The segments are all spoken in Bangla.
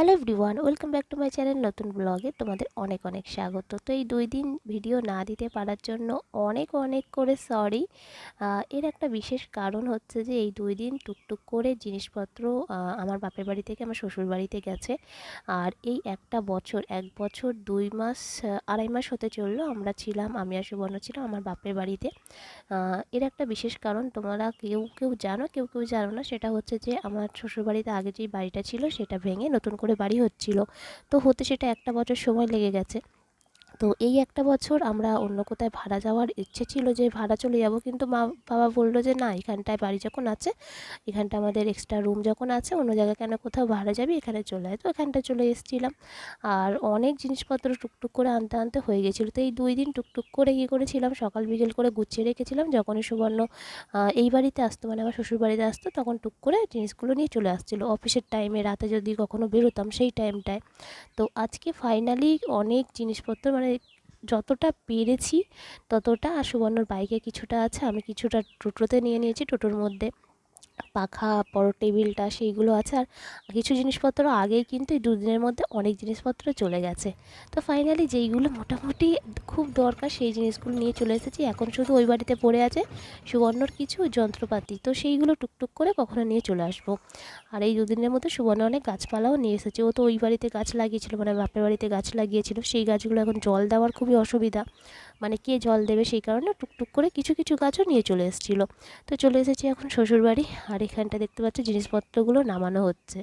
Hello everyone welcome back to my channel নতুন ব্লগে তোমাদের অনেক অনেক স্বাগত। তো এই দুই দিন ভিডিও না দিতে পারার জন্য অনেক অনেক করে সরি এর একটা বিশেষ কারণ হচ্ছে যে এই দুই দিন টুকটুক করে জিনিসপত্র আমার বাপের বাড়ি থেকে আমার শ্বশুর বাড়িতে গেছে। আর এই একটা বছর, এক বছর, দুই মাস আড়াই মাস হতে চলল আমরা ছিলাম, আমি আর সুবর্ণ ছিলাম আমার বাপের বাড়িতে। এর একটা বিশেষ কারণ তোমরা কেউ কেউ জানো, কেউ কেউ জানো না, সেটা হচ্ছে যে আমার শ্বশুরবাড়িতে আগে যেই বাড়িটা ছিল সেটা ভেঙে নতুন করে বাড়ি হচ্ছিল। তো হতে সেটা একটা বছর সময় লেগে গেছে। তো এই একটা বছর আমরা অন্য কোথায় ভাড়া যাওয়ার ইচ্ছে ছিল যে ভাড়া চলে যাব। কিন্তু মা বাবা বলল যে, না, এখানটায় বাড়ি যখন আছে, এখানটা আমাদের এক্সট্রা রুম যখন আছে, অন্য জায়গায় কেন কোথাও ভাড়া যাবি? এখানে চলে আয়। তো এখানটা চলে এসেছিলাম। আর অনেক জিনিসপত্র টুকটুক করে আনতে আনতে হয়ে গেছিল। তো এই দুই দিন টুকটুক করে কী করেছিলাম, সকাল বিকেল করে গুছিয়ে রেখেছিলাম। যখনই সুবর্ণ এই বাড়িতে আসতো মানে আমার শ্বশুর বাড়িতে আসতো, তখন টুক করে জিনিসগুলো নিয়ে চলে আসছিল। অফিসের টাইমে রাতে যদি কখনো বেরোতাম সেই টাইমটায় তো আজকে ফাইনালি অনেক জিনিসপত্র মানে যতটা পেরেছি, ততটা আর সুবর্ণর বাইকে কিছুটা আছে, আমি কিছুটা টোটোতে নিয়ে নিয়েছি, টোটোর মধ্যে। পাখা বড় টেবিলটা সেইগুলো আছে। আর কিছু জিনিসপত্র আগেই কিন্তু এই দুদিনের মধ্যে অনেক জিনিসপত্র চলে গেছে। তো ফাইনালি যেইগুলো মোটামুটি খুব দরকার সেই জিনিসগুলো নিয়ে চলে এসেছি। এখন শুধু ওই বাড়িতে পড়ে আছে সুবর্ণর কিছু যন্ত্রপাতি। তো সেইগুলো টুকটুক করে কখনো নিয়ে চলে আসব। আর এই দুদিনের মধ্যে সুবর্ণ অনেক গাছপালাও নিয়ে এসেছে। ও তো ওই বাড়িতে গাছ লাগিয়েছিল মানে বাপের বাড়িতে গাছ লাগিয়েছিল। সেই গাছগুলো এখন জল দেওয়ার খুবই অসুবিধা। মানে কে জল দেবে সেই কারণে টুকটুক করে কিছু কিছু গাছও নিয়ে চলে এসেছিল। তো চলে এসেছি এখন শ্বশুরবাড়ি। আর এখানটা দেখতে পাচ্ছি, জিনিসপত্রগুলো নামানো হচ্ছে।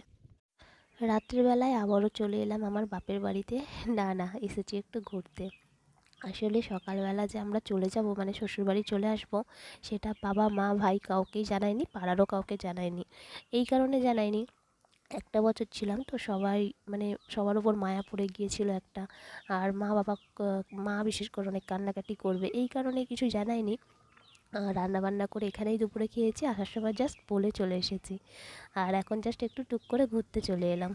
রাত্রিবেলায় আবারও চলে এলাম আমার বাপের বাড়িতে। না না, এসেছি একটু ঘুরতে। আসলে সকালবেলা যে আমরা চলে যাব মানে শ্বশুরবাড়ি চলে আসব, সেটা বাবা, মা, ভাই কাউকেই জানায়নি, পাড়ারও কাউকে জানায়নি। এই কারণে জানায়নি। একটা বছর ছিলাম তো সবাই মানে সবার উপর মায়া পড়ে গিয়েছিল একটা। আর মা বাবা মা বিশেষ করে অনেক কান্নাকাটি করবে, এই কারণে কিছু জানায়নি। রান্না বান্না করে এখানেই দুপুরে খেয়েছি, আসার সময় জাস্ট বলে চলে এসেছি। আর এখন জাস্ট একটু টুক করে ঘুরতে চলে এলাম।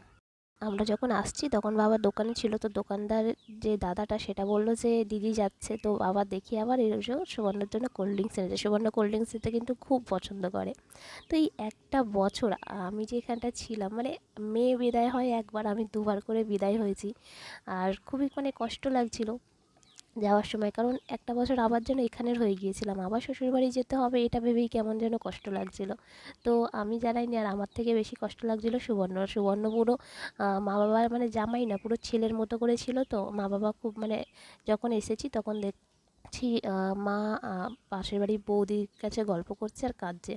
আমরা যখন আসছি তখন বাবা দোকানে ছিল তো দোকানদার যে দাদাটা সেটা বলল যে, দিদি যাচ্ছে। তো বাবা দেখি আবার এর জন্য সুবর্ণর জন্য কোল্ড ড্রিঙ্কস এনেছে। সুবর্ণ কোল্ড ড্রিঙ্কস খেতে কিন্তু খুব পছন্দ করে। তো এই একটা বছর আমি যে এখানটা ছিলাম মানে মেয়ে বিদায় হয় একবার, আমি দুবার করে বিদায় হয়েছি। আর খুবই মানে কষ্ট লাগছিল। যাওয়ার সময়। কারণ একটা বছর আবার যেন এখানের হয়ে গিয়েছিলাম। আবার শ্বশুরবাড়ি যেতে হবে, এটা ভেবেই কেমন যেন কষ্ট লাগছিল। তো আমি জানাইনি আর আমার থেকে বেশি কষ্ট লাগছিল সুবর্ণ। সুবর্ণ পুরো মা বাবার মানে জামাই না, পুরো ছেলের মতো করে ছিল তো। মা বাবা খুব মানে যখন এসেছি তখন দেখছি আহ, মা পাশের বাড়ির বৌদির কাছে গল্প করছে আর কাঁদছে।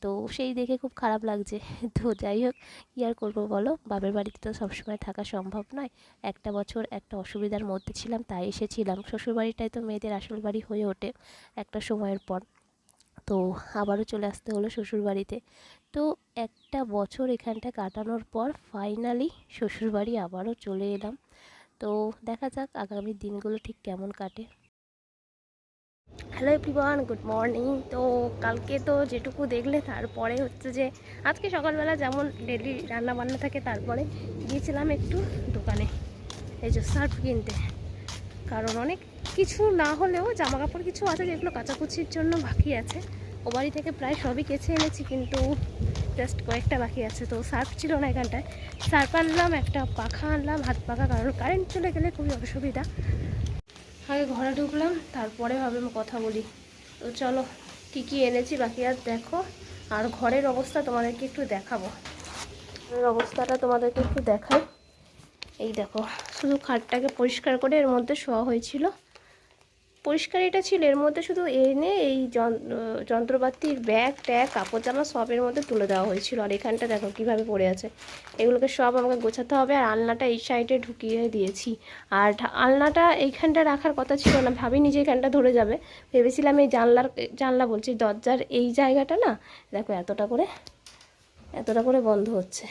তো সেই দেখে খুব খারাপ লাগছে। তো যাই হোক কী আর করব বলো? বাপের বাড়িতে তো সবসময় থাকা সম্ভব নয়। একটা বছর একটা অসুবিধার মধ্যে ছিলাম তাই এসেছিলাম। শ্বশুরবাড়িটাই তো মেয়েদের আসল বাড়ি হয়ে ওঠে একটা সময়ের পর। তো আবারও চলে আসতে হলো শ্বশুরবাড়িতে। তো একটা বছর এখানটা কাটানোর পর ফাইনালি শ্বশুরবাড়ি আবারও চলে এলাম। তো দেখা যাক আগামী দিনগুলো ঠিক কেমন কাটে। হ্যালো এভরিওয়ান গুড মর্নিং তো কালকে তো যেটুকু দেখলে তারপরে হচ্ছে যে আজকে সকালবেলা যেমন ডেলি রান্না বান্না থাকে তারপরে গিয়েছিলাম একটু দোকানে, এই যে সার্ফ কিনতে। কারণ অনেক কিছু না হলেও জামা কাপড় কিছু আছে যেগুলো কাচাকুচির জন্য বাকি আছে। ও বাড়ি থেকে প্রায় সবই কেছে এনেছি কিন্তু জাস্ট কয়েকটা বাকি আছে। তো সার্ফ ছিল না এখানটায়। সার্ফ আনলাম, একটা পাখা আনলাম, হাত পাখা, কারণ কারেন্ট চলে গেলে খুবই অসুবিধা। আগে ঘরে ঢুকলাম, তারপরে ভাবে কথা বলি। তো চলো, কি কি এনেছি বাকি আর দেখো। আর ঘরের অবস্থা তোমাদেরকে একটু দেখাবো। ঘরের অবস্থাটা তোমাদেরকে একটু দেখাই। এই দেখো, শুধু খাটটাকে পরিষ্কার করে এর মধ্যে শোয়া হয়েছিল। পরিষ্কার এটা ছিল, এর মধ্যে শুধু এনে এই যন- যন্ত্রপাতির ব্যাগ, ট্যাগ কাপড় জামা সবের মধ্যে তুলে দেওয়া হয়েছিল। আর এখানটা দেখো কীভাবে পড়ে আছে। এগুলোকে সব আমাকে গোছাতে হবে আর আলনাটা এই সাইডে ঢুকিয়ে দিয়েছি। আর আলনাটা এইখানটা রাখার কথা ছিল না, ভাবিনি যে এখানটা ধরে যাবে। ভেবেছিলাম এই জানলার, জানলা বলছি, দরজার এই জায়গাটা না, দেখো এতটা করে এতটা করে বন্ধ হচ্ছে।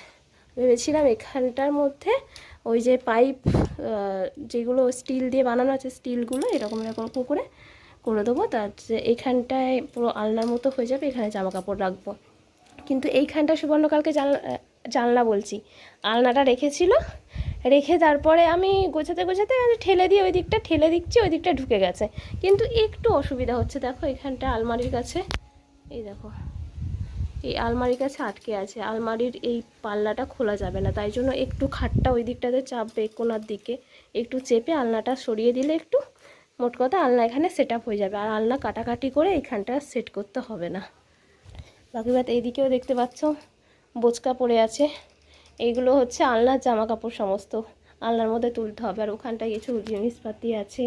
ভেবেছিলাম এখানটার মধ্যে ওই যে পাইপ যেগুলো স্টিল দিয়ে বানানো আছে স্টিলগুলো, এরকম এরকম করে করে দেবো। তার যে এইখানটায় পুরো আলনার মতো হয়ে যাবে, এখানে জামা কাপড় রাখব। কিন্তু এইখানটা সুবর্ণকালকে জানলা জানলা বলছি। আলনাটা রেখেছিল, রেখে তারপরে আমি গোছাতে গোছাতে ঠেলে দিয়ে ওই দিকটা, ঠেলে দিচ্ছি, ওই দিকটা ঢুকে গেছে। কিন্তু একটু অসুবিধা হচ্ছে, দেখো এখানটা আলমারির কাছে। এই দেখো। এই আলমারির কাছে আটকে আছে। আলমারির এই পাল্লাটা খোলা যাবে না। তাই জন্য একটু খাটটা ওই দিকটাতে চাপবে কোনার দিকে। একটু চেপে আলনাটা সরিয়ে দিলে একটু মোট কথা আলনা এখানে সেট হয়ে যাবে। আর আলনা কাটাকাটি করে এইখানটা সেট করতে হবে না। বাকি বাদ এইদিকেও দেখতে পাচ্ছ, বোচকা পড়ে আছে। এইগুলো হচ্ছে আলনার জামা কাপড় সমস্ত। আলনার মধ্যে তুলতে হবে। আর ওখানটায় কিছু জিনিসপাতি আছে।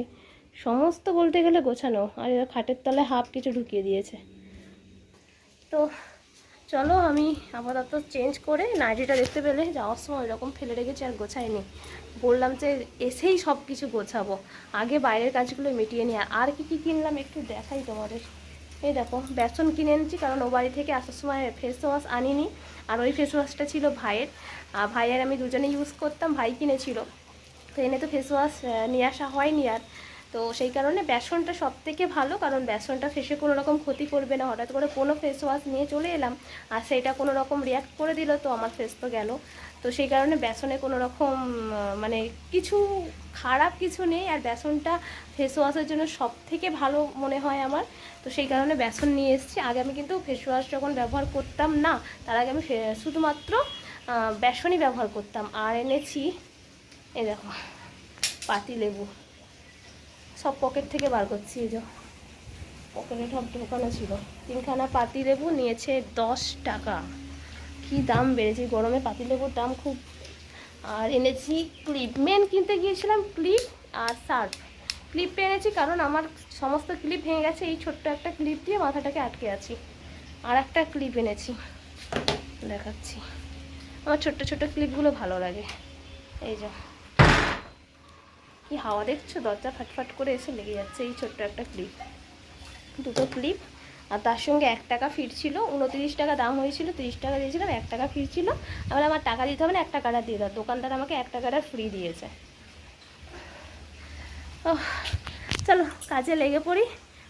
সমস্ত বলতে গেলে গোছানো। আর এরা খাটের তলায় হাফ কিছু ঢুকিয়ে দিয়েছে। তো চলো আমি আপাতত চেঞ্জ করে নাইটিটা দেখতে পেলে যাওয়ার সময় এরকম ফেলে রেখেছি আর গোছাইনি। বললাম যে এসেই সব কিছু গোছাবো। আগে বাইরের কাজগুলো মিটিয়ে নিই। আর কি কি কিনলাম একটু দেখাই তোমাদের। এই দেখো, বেসন কিনে এনেছি কারণ ও বাড়ি থেকে আসার সময় ফেস ওয়াশ আনিনি। আর ওই ফেস ওয়াশটা ছিল ভাইয়ের। আর ভাইয়ের আমি দুজনে ইউজ করতাম, ভাই কিনেছিল। তো এনে তো ফেস ওয়াশ নিয়ে আসা হয়নি আর। তো সেই কারণে বেসনটা সব থেকে ভালো, কারণ বেসনটা ফেসে কোনো রকম ক্ষতি করবে না। হঠাৎ করে কোনো ফেস ওয়াশ নিয়ে চলে এলাম, আর সেটা কোনো রকম রিয়াক্ট করে দিল, তো আমার ফেস তো গেল। তো সেই কারণে বেসনে কোনো রকম মানে কিছু খারাপ কিছু নেই, আর বেসনটা ফেস ওয়াশের জন্য সব থেকে ভালো মনে হয় আমার। তো সেই কারণে বেসন নিয়ে এসেছি। আগে আমি কিন্তু ফেস ওয়াশ যখন ব্যবহার করতাম না, তার আগে আমি শুধুমাত্র বেসনই ব্যবহার করতাম। আর এনেছি, এই দেখো পাতি লেবু সব পকেট থেকে বার করছি, এই যে। পকেটে সব ঢোকানো ছিল। তিনখানা পাতি লেবু নিয়েছে দশ টাকা। কি দাম বেড়েছে গরমে পাতি লেবুর দাম খুব। আর এনেছি ক্লিপ। মেন কিনতে গিয়েছিলাম ক্লিপ আর সার্ফ ক্লিপটা এনেছি কারণ আমার সমস্ত ক্লিপ ভেঙে গেছে, এই ছোট্ট একটা ক্লিপ দিয়ে মাথাটাকে আটকে আছি। আর একটা ক্লিপ এনেছি। দেখাচ্ছি। আমার ছোট্ট ছোট্ট ক্লিপগুলো ভালো লাগে। এই যে। কি হাওয়া দেখছ? দরজা ফাটফাট করে এসে লেগে যাচ্ছে এই ছোট্ট একটা ক্লিপ দুটো ক্লিপ আর তার সঙ্গে এক টাকা ফিরছিল উনত্রিশ টাকা দাম হয়েছিল, তিরিশ টাকা দিয়েছিলাম, এক টাকা ফিরছিল আবার আমার টাকা দিতে হবে না, এক টাকাটা দিয়ে দাও। দোকানদার আমাকে এক টাকাটা ফ্রি দিয়েছে। ও চলো, কাজে লেগে পড়ি।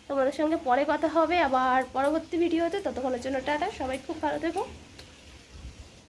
তোমাদের সঙ্গে পরে কথা হবে, আবার পরবর্তী ভিডিওতে ততক্ষণের জন্য টাটা, সবাই খুব ভালো থেকো।